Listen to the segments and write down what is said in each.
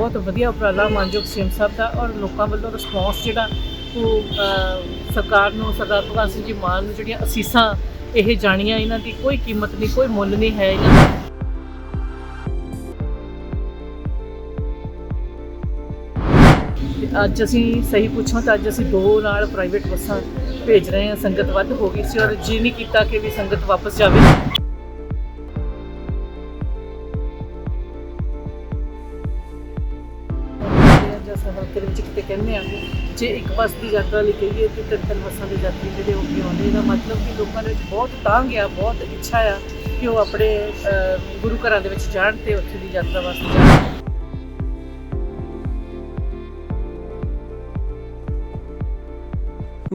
ਬਹੁਤ ਵਧੀਆ ਉਪਰਾਲਾ ਮਾਨਯੋਗ ਸੀਐਮ ਸਾਹਿਬ ਦਾ ਔਰ ਲੋਕਾਂ ਵੱਲੋਂ ਰਿਸਪੌਂਸ ਜਿਹੜਾ ਉਹ ਸਰਕਾਰ ਨੂੰ, ਸਰਦਾਰ ਭਗਵੰਤ ਸਿੰਘ ਜੀ ਮਾਨ ਨੂੰ ਜਿਹੜੀਆਂ ਅਸੀਸਾਂ ਇਹ ਜਾਣੀਆਂ, ਇਹਨਾਂ ਦੀ ਕੋਈ ਕੀਮਤ ਨਹੀਂ, ਕੋਈ ਮੁੱਲ ਨਹੀਂ ਹੈ ਇਹਨਾਂ ਦਾ। ਅੱਜ ਅਸੀਂ ਸਹੀ ਪੁੱਛਾਂ ਤਾਂ ਅੱਜ ਅਸੀਂ ਦੋ ਨਾਲ ਪ੍ਰਾਈਵੇਟ ਬੱਸਾਂ ਭੇਜ ਰਹੇ ਹਾਂ, ਸੰਗਤ ਵੱਧ ਹੋ ਗਈ ਸੀ ਔਰ ਜੀ ਨਹੀਂ ਕੀਤਾ ਕਿ ਵੀ ਸੰਗਤ ਵਾਪਸ ਜਾਵੇ। ਦੇ ਵਿੱਚ ਕਿਤੇ ਕਹਿੰਦੇ ਆ ਜੇ ਇੱਕ ਬੱਸ ਦੀ ਯਾਤਰਾ ਲਈ ਕਹੀਏ ਤੇ ਤਿੰਨ ਤਿੰਨ ਬੱਸਾਂ ਦੇ ਯਾਤਰੀ ਜਿਹੜੇ ਹੋ ਕੇ ਆਉਂਦੇ ਇਹਦਾ ਮਤਲਬ ਕਿ ਲੋਕਾਂ ਦੇ ਵਿੱਚ ਬਹੁਤ ਤਾਂਘ ਆ, ਬਹੁਤ ਇੱਛਾ ਆ ਕਿ ਉਹ ਆਪਣੇ ਗੁਰੂ ਘਰਾਂ ਦੇ ਵਿੱਚ ਜਾਣ ਤੇ ਉੱਥੇ ਦੀ ਯਾਤਰਾ ਵਾਸਤੇ ਜਾਣ।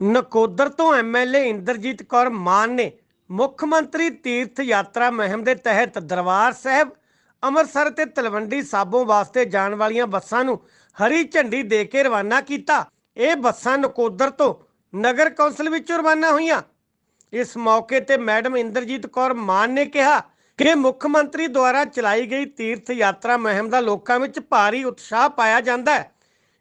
ਨਕੋਦਰ ਤੋਂ ਐਮਐਲਏ ਇੰਦਰਜੀਤ ਕੌਰ ਮਾਨ ਨੇ ਮੁੱਖ ਮੰਤਰੀ ਤੀਰਥ ਯਾਤਰਾ ਮੁਹਿੰਮ ਦੇ ਤਹਿਤ ਦਰਬਾਰ ਸਾਹਿਬ ਅੰਮ੍ਰਿਤਸਰ ਤੇ ਤਲਵੰਡੀ ਸਾਬੋ ਵਾਸਤੇ ਜਾਣ ਵਾਲੀਆਂ ਬੱਸਾਂ ਨੂੰ ਹਰੀ ਝੰਡੀ ਦੇ ਕੇ ਰਵਾਨਾ ਕੀਤਾ। ਇਹ ਬੱਸਾਂ ਨਕੋਦਰ ਤੋਂ ਨਗਰ ਕੌਂਸਲ ਵਿੱਚੋਂ ਰਵਾਨਾ ਹੋਈਆਂ। ਇਸ ਮੌਕੇ ਤੇ ਮੈਡਮ ਇੰਦਰਜੀਤ ਕੌਰ ਮਾਨ ਨੇ ਕਿਹਾ ਕਿ ਮੁੱਖ ਮੰਤਰੀ ਦੁਆਰਾ ਚਲਾਈ ਗਈ ਤੀਰਥ ਯਾਤਰਾ ਮੁਹਿੰਮ ਦਾ ਲੋਕਾਂ ਵਿੱਚ ਭਾਰੀ ਉਤਸ਼ਾਹ ਪਾਇਆ ਜਾਂਦਾ ਹੈ।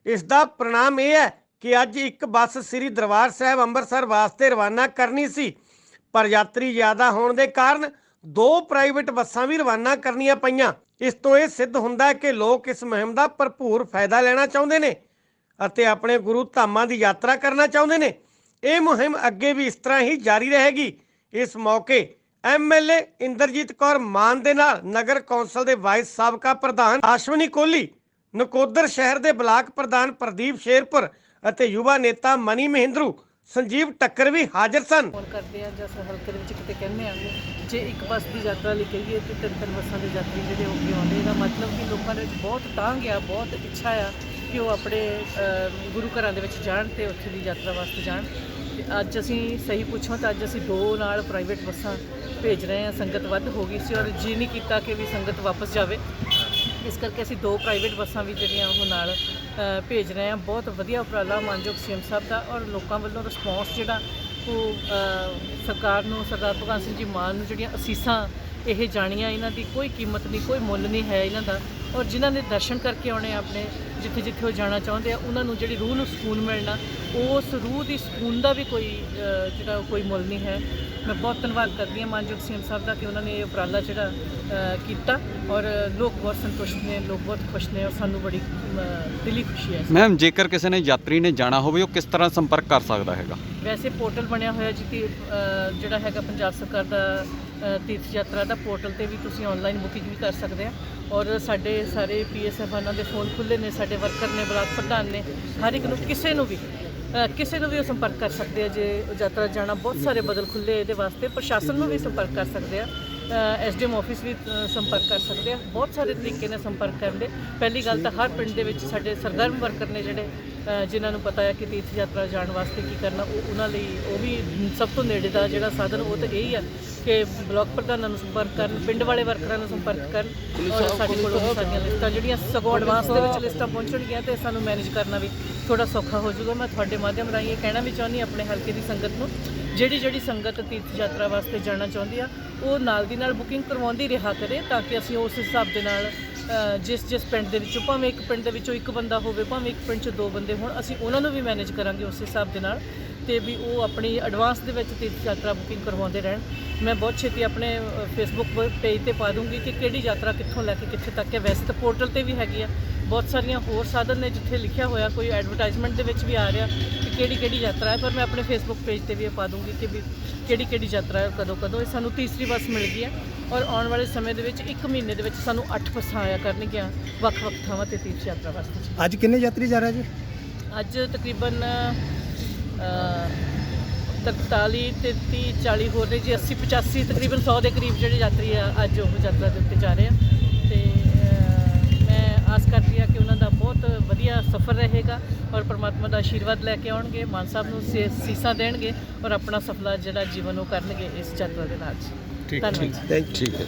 ਇਸ ਦਾ ਪ੍ਰਣਾਮ ਇਹ ਹੈ ਕਿ ਅੱਜ ਇੱਕ ਬੱਸ ਸ੍ਰੀ ਦਰਬਾਰ ਸਾਹਿਬ ਅੰਮ੍ਰਿਤਸਰ ਵਾਸਤੇ ਰਵਾਨਾ ਕਰਨੀ ਸੀ, ਪਰ ਯਾਤਰੀ ਜ਼ਿਆਦਾ ਹੋਣ ਦੇ ਕਾਰਨ ਦੋ ਪ੍ਰਾਈਵੇਟ ਬੱਸਾਂ ਵੀ ਰਵਾਨਾ ਕਰਨੀਆਂ ਪਈਆਂ। ਇਸ ਤੋਂ ਇਹ ਸਿੱਧ ਹੁੰਦਾ ਹੈ ਕਿ ਲੋਕ ਇਸ ਮੁਹਿੰਮ ਦਾ ਭਰਪੂਰ ਫਾਇਦਾ ਲੈਣਾ ਚਾਹੁੰਦੇ ਨੇ ਅਤੇ ਆਪਣੇ ਗੁਰੂ ਧਾਮਾਂ ਦੀ ਯਾਤਰਾ ਕਰਨਾ ਚਾਹੁੰਦੇ ਨੇ। ਇਹ ਮੁਹਿੰਮ ਅੱਗੇ ਵੀ ਇਸ ਤਰ੍ਹਾਂ ਹੀ ਜਾਰੀ ਰਹੇਗੀ। ਇਸ ਮੌਕੇ ਐਮਐਲਏ ਇੰਦਰਜੀਤ ਕੌਰ ਮਾਨ ਦੇ ਨਾਲ ਨਗਰ ਕੌਂਸਲ ਦੇ ਵਾਈਸ ਸਾਬਕਾ ਪ੍ਰਧਾਨ ਆਸ਼ਵਨੀ ਕੋਹਲੀ, ਨਕੋਦਰ ਸ਼ਹਿਰ ਦੇ ਬਲਾਕ ਪ੍ਰਧਾਨ ਪ੍ਰਦੀਪ ਸ਼ੇਰਪੁਰ ਅਤੇ ਯੁਵਾ ਨੇਤਾ ਮਨੀ ਮਹਿੰਦਰੂ ਸੰਜੀਵ ਟੱਕਰ ਵੀ ਹਾਜ਼ਰ ਸਨ। ਫੋਨ ਕਰਦੇ ਆ ਜਾਂ ਹਲਕੇ ਦੇ ਵਿੱਚ ਕਿਤੇ ਕਹਿੰਦੇ ਆ ਜੇ ਇੱਕ ਬੱਸ ਦੀ ਯਾਤਰਾ ਲਈ ਕਹੀਏ ਤੇ ਤਿੰਨ ਤਿੰਨ ਬੱਸਾਂ ਦੇ ਯਾਤਰੀ ਜਿਹੜੇ ਹੋ ਕੇ ਆਉਂਦੇ? ਇਹਦਾ ਮਤਲਬ ਕਿ ਲੋਕਾਂ ਦੇ ਵਿੱਚ ਬਹੁਤ ਤਾਂਗ ਆ, ਬਹੁਤ ਇੱਛਾ ਆ ਕਿ ਉਹ ਆਪਣੇ ਗੁਰੂ ਘਰਾਂ ਦੇ ਵਿੱਚ ਜਾਣ ਤੇ ਉੱਥੇ ਦੀ ਯਾਤਰਾ ਵਾਸਤੇ ਜਾਣ। ਤੇ ਅੱਜ ਅਸੀਂ ਸਹੀ ਪੁੱਛਾਂ ਤਾਂ ਅੱਜ ਅਸੀਂ ਦੋ ਨਾਲ ਪ੍ਰਾਈਵੇਟ ਬੱਸਾਂ ਭੇਜ ਰਹੇ ਹਾਂ, ਸੰਗਤ ਵੱਧ ਹੋ ਗਈ ਸੀ ਔਰ ਜੀ ਨਹੀਂ ਕੀਤਾ ਕਿ ਵੀ ਸੰਗਤ ਵਾਪਸ ਜਾਵੇ। ਇਸ ਕਰਕੇ ਅਸੀਂ ਦੋ ਪ੍ਰਾਈਵੇਟ ਬੱਸਾਂ ਵੀ ਜਿਹੜੀਆਂ ਉਹ ਨਾਲ ਭੇਜ ਰਹੇ ਹਾਂ। ਬਹੁਤ ਵਧੀਆ ਉਪਰਾਲਾ ਮਾਨਯੋਗ ਸੀਐਮ ਸਾਹਿਬ ਦਾ ਔਰ ਲੋਕਾਂ ਵੱਲੋਂ ਰਿਸਪੌਂਸ ਜਿਹੜਾ ਉਹ ਸਰਕਾਰ ਨੂੰ, ਸਰਦਾਰ ਭਗਵੰਤ ਸਿੰਘ ਜੀ ਮਾਨ ਨੂੰ ਜਿਹੜੀਆਂ ਅਸੀਸਾਂ ਇਹ ਜਾਣੀਆਂ, ਇਹਨਾਂ ਦੀ ਕੋਈ ਕੀਮਤ ਨਹੀਂ, ਕੋਈ ਮੁੱਲ ਨਹੀਂ ਹੈ ਇਹਨਾਂ ਦਾ। ਔਰ ਜਿਨ੍ਹਾਂ ਨੇ ਦਰਸ਼ਨ ਕਰਕੇ ਆਉਣੇ ਆਪਣੇ ਜਿੱਥੇ ਜਿੱਥੇ ਉਹ ਜਾਣਾ ਚਾਹੁੰਦੇ ਆ ਉਹਨਾਂ ਨੂੰ ਜਿਹੜੀ ਰੂਹ ਨੂੰ ਸਕੂਨ ਮਿਲਣਾ ਉਸ ਰੂਹ ਦੀ ਸਕੂਨ ਦਾ ਵੀ ਕੋਈ ਜਿਹੜਾ ਕੋਈ ਮੁੱਲ ਨਹੀਂ ਹੈ। ਮੈਂ ਬਹੁਤ ਧੰਨਵਾਦ ਕਰਦੀ ਹਾਂ ਮਾਨਯੋਗ ਸੀਐਮ ਸਾਹਿਬ ਦਾ ਕਿ ਉਹਨਾਂ ਨੇ ਇਹ ਉਪਰਾਲਾ ਜਿਹੜਾ ਕੀਤਾ ਔਰ ਲੋਕ ਬਹੁਤ ਸੰਤੁਸ਼ਟ ਨੇ ਲੋਕ ਬਹੁਤ ਖੁਸ਼ ਨੇ ਔਰ ਸਾਨੂੰ ਬੜੀ ਅ, ਦਿਲੀ ਖੁਸ਼ੀ ਹੈ ਮੈਮ ਜੇਕਰ ਕਿਸੇ ਨੇ ਯਾਤਰੀ ਨੇ ਜਾਣਾ ਹੋਵੇ ਉਹ ਕਿਸ ਤਰ੍ਹਾਂ ਸੰਪਰਕ ਕਰ ਸਕਦਾ ਹੈਗਾ? ਵੈਸੇ ਪੋਰਟਲ ਬਣਿਆ ਹੋਇਆ ਜਿੱਥੇ ਜਿਹੜਾ ਹੈਗਾ ਪੰਜਾਬ ਸਰਕਾਰ ਦਾ ਤੀਰਥ ਯਾਤਰਾ ਦਾ ਪੋਰਟਲ ਤੇ ਵੀ ਤੁਸੀਂ ਆਨਲਾਈਨ ਬੁਕਿੰਗ ਵੀ ਕਰ ਸਕਦੇ ਆ। ਔਰ ਸਾਡੇ ਸਾਰੇ ਪੀਐਸਐਫਾਨਾਂ ਦੇ ਫੋਨ ਖੁੱਲੇ ਨੇ, ਸਾਡੇ ਵਰਕਰ ਨੇ, ਬਲਾਕ ਪ੍ਰਧਾਨ ਨੇ, ਹਰ ਇੱਕ ਨੂੰ ਕਿਸੇ ਨੂੰ ਵੀ ਕਿਸੇ ਨੂੰ ਵੀ ਉਹ ਸੰਪਰਕ ਕਰ ਸਕਦੇ ਆ। ਜੇ ਉਹ ਯਾਤਰਾ ਜਾਣਾ, ਬਹੁਤ ਸਾਰੇ ਬਦਲ ਖੁੱਲੇ ਇਹਦੇ ਵਾਸਤੇ, ਪ੍ਰਸ਼ਾਸਨ ਨੂੰ ਵੀ ਸੰਪਰਕ ਕਰ ਸਕਦੇ ਆ। ਐਸਡੀਐਮ ਆਫਿਸ ਵੀ ਸੰਪਰਕ ਕਰ ਸਕਦੇ ਆ। ਬਹੁਤ ਸਾਰੇ ਤਰੀਕੇ ਨਾਲ ਸੰਪਰਕ ਕਰਨ ਦੇ। ਪਹਿਲੀ ਗੱਲ ਤਾਂ ਹਰ ਪਿੰਡ ਦੇ ਵਿੱਚ ਸਾਡੇ ਸਰਗਰਮ ਵਰਕਰ ਨੇ ਜਿਹੜੇ ਜਿਨ੍ਹਾਂ ਨੂੰ ਪਤਾ ਹੈ ਕਿ ਤੀਰਥ ਯਾਤਰਾ ਜਾਣ ਵਾਸਤੇ ਕੀ ਕਰਨਾ ਉਹ ਉਹਨਾਂ ਲਈ ਉਹ ਵੀ ਸਭ ਤੋਂ ਨੇੜੇ ਦਾ ਜਿਹੜਾ ਸਾਧਨ ਉਹ ਤਾਂ ਇਹੀ ਆ ਕਿ ਬਲਾਕ ਪ੍ਰਧਾਨਾਂ ਨੂੰ ਸੰਪਰਕ ਕਰਨ ਪਿੰਡ ਵਾਲੇ ਵਰਕਰਾਂ ਨੂੰ ਸੰਪਰਕ ਕਰਨ ਔਰ ਸਾਡੇ ਕੋਲ ਉਹ ਸਾਡੀਆਂ ਲਿਸਟਾਂ ਜਿਹੜੀਆਂ ਸਗੋਂ ਐਡਵਾਂਸ ਦੇ ਵਿੱਚ ਲਿਸਟਾਂ ਪਹੁੰਚਣਗੀਆਂ ਤੇ ਸਾਨੂੰ ਮੈਨੇਜ ਕਰਨਾ ਵੀ ਥੋੜਾ ਸੌਖਾ ਹੋ ਜਾਊਗਾ। ਮੈਂ ਤੁਹਾਡੇ ਮਾਧਿਅਮ ਰਾਹੀਂ ਇਹ ਕਹਿਣਾ ਵੀ ਚਾਹੁੰਦੀ ਆਪਣੇ ਹਲਕੇ ਦੀ ਸੰਗਤ ਨੂੰ ਜਿਹੜੀ ਜਿਹੜੀ ਸੰਗਤ ਤੀਰਥ ਯਾਤਰਾ ਵਾਸਤੇ ਜਾਣਾ ਚਾਹੁੰਦੀ ਆ, ਉਹ ਨਾਲ ਦੀ ਨਾਲ ਬੁਕਿੰਗ ਕਰਵਾਉਂਦੀ ਰਿਹਾ ਕਰੇ ਤਾਂ ਕਿ ਅਸੀਂ ਉਸ ਹਿਸਾਬ ਦੇ ਨਾਲ ਜਿਸ ਜਿਸ ਪਿੰਡ ਦੇ ਵਿੱਚੋਂ, ਭਾਵੇਂ ਇੱਕ ਪਿੰਡ ਦੇ ਵਿੱਚੋਂ ਇੱਕ ਬੰਦਾ ਹੋਵੇ, ਭਾਵੇਂ ਇੱਕ ਪਿੰਡ 'ਚ ਦੋ ਬੰਦੇ ਹੋਣ, ਅਸੀਂ ਉਹਨਾਂ ਨੂੰ ਵੀ ਮੈਨੇਜ ਕਰਾਂਗੇ ਉਸ ਹਿਸਾਬ ਦੇ ਨਾਲ। ਤੇ ਵੀ ਉਹ ਆਪਣੀ ਐਡਵਾਂਸ ਦੇ ਵਿੱਚ ਤੀਰਥ ਯਾਤਰਾ ਬੁਕਿੰਗ ਕਰਵਾਉਂਦੇ ਰਹਿਣ। ਮੈਂ ਬਹੁਤ ਛੇਤੀ ਆਪਣੇ ਫੇਸਬੁੱਕ ਪੇਜ ਤੇ ਪਾ ਦੂੰਗੀ ਕਿ ਕਿਹੜੀ ਯਾਤਰਾ ਕਿੱਥੋਂ ਲੈ ਕੇ ਕਿੱਥੇ ਤੱਕ ਹੈ। ਵੈਸੇ ਤਾਂ ਪੋਰਟਲ ਤੇ ਵੀ ਹੈਗੀ ਆ। ਬਹੁਤ ਸਾਰੀਆਂ ਹੋਰ ਸਾਧਨ ਨੇ ਜਿੱਥੇ ਲਿਖਿਆ ਹੋਇਆ ਕੋਈ ਐਡਵਰਟਾਈਜ਼ਮੈਂਟ ਦੇ ਵਿੱਚ ਵੀ ਆ ਰਿਹਾ ਕਿ ਕਿਹੜੀ ਕਿਹੜੀ ਯਾਤਰਾ ਹੈ ਪਰ ਮੈਂ ਆਪਣੇ ਫੇਸਬੁੱਕ ਪੇਜ ਤੇ ਵੀ ਇਹ ਪਾ ਦੂੰਗੀ ਕਿ ਵੀ ਕਿਹੜੀ ਕਿਹੜੀ ਯਾਤਰਾ ਹੈ ਕਦੋਂ ਕਦੋਂ। ਇਹ ਸਾਨੂੰ ਤੀਸਰੀ ਬੱਸ ਮਿਲ ਗਈ ਹੈ ਔਰ ਆਉਣ ਵਾਲੇ ਸਮੇਂ ਦੇ ਵਿੱਚ 1 ਮਹੀਨੇ ਦੇ ਵਿੱਚ ਸਾਨੂੰ 8 ਬੱਸਾਂ ਆਇਆ ਕਰਨਗੀਆਂ ਵੱਖ-ਵੱਖ ਥਾਵਾਂ ਤੇ ਤੀਰਥ ਯਾਤਰਾ ਵਾਸਤੇ। ਅੱਜ ਕਿੰਨੇ ਯਾਤਰੀ ਜਾ ਰਹੇ ਜੀ? ਅੱਜ ਤਕਰੀਬਨ 43 33 40 ਹੋਰ ਨੇ ਜੀ 80 85 ਤਕਰੀਬਨ 100 ਦੇ ਕਰੀਬ ਜਿਹੜੇ ਯਾਤਰੀ ਆ ਅੱਜ ਉਹ ਯਾਤਰਾ ਦੇ ਉੱਤੇ ਜਾ ਰਹੇ ਆ। ਤੇ ਮੈਂ ਆਸ ਕਰਦੀ ਆ ਕਿ ਉਹਨਾਂ ਦਾ ਬਹੁਤ ਵਧੀਆ ਸਫ਼ਰ ਰਹੇਗਾ ਔਰ ਪ੍ਰਮਾਤਮਾ ਦਾ ਆਸ਼ੀਰਵਾਦ ਲੈ ਕੇ ਆਉਣਗੇ ਮਾਨ ਸਾਹਿਬ ਨੂੰ ਸੇ- ਸੀਸਾਂ ਦੇਣਗੇ ਔਰ ਆਪਣਾ ਸਫਲਾ ਜਿਹੜਾ ਜੀਵਨ ਉਹ ਕਰਨਗੇ ਇਸ ਯਾਤਰਾ ਦੇ ਨਾਲ। ਧੰਨਵਾਦ ਥੈਂਕ ਯੂ ਠੀਕ ਹੈ।